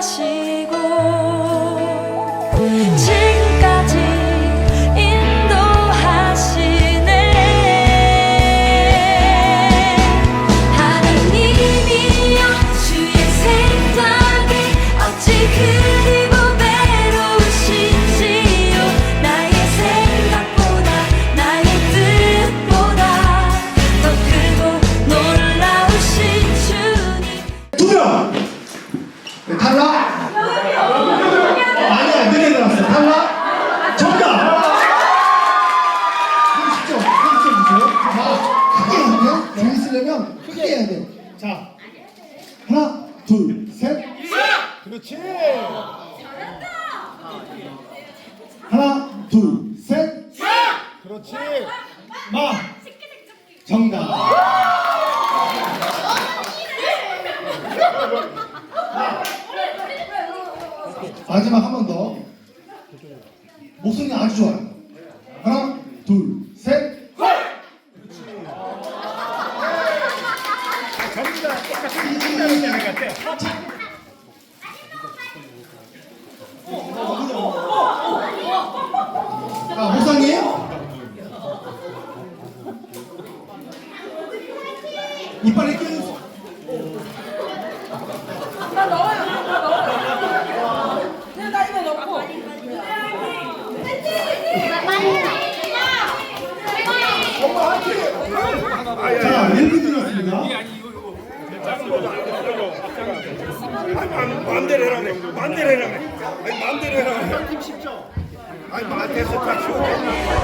心。 탈락? 아니야, 늦게 들었어. 탈락? 정답! 30점, 30점 주세요. 자, 크게 하면, 재밌으려면 크게 해야 돼. 자, 하나, 둘, 셋. 그렇지! 하나, 둘, 셋. 그렇지! 마! 정답! 마지막 한 번 더. 목소리 아주 좋아요. 하나, 둘, 셋. 자, 목사님. 이빨에 끼어있어. 그냥 나 이거 넣고. 자, 멜비 들었습니다. 마음대로 해라네. 마음대로 해라네. 아니 마음대로 해라네. 아니 마 됐어 다 치워. 하나님이여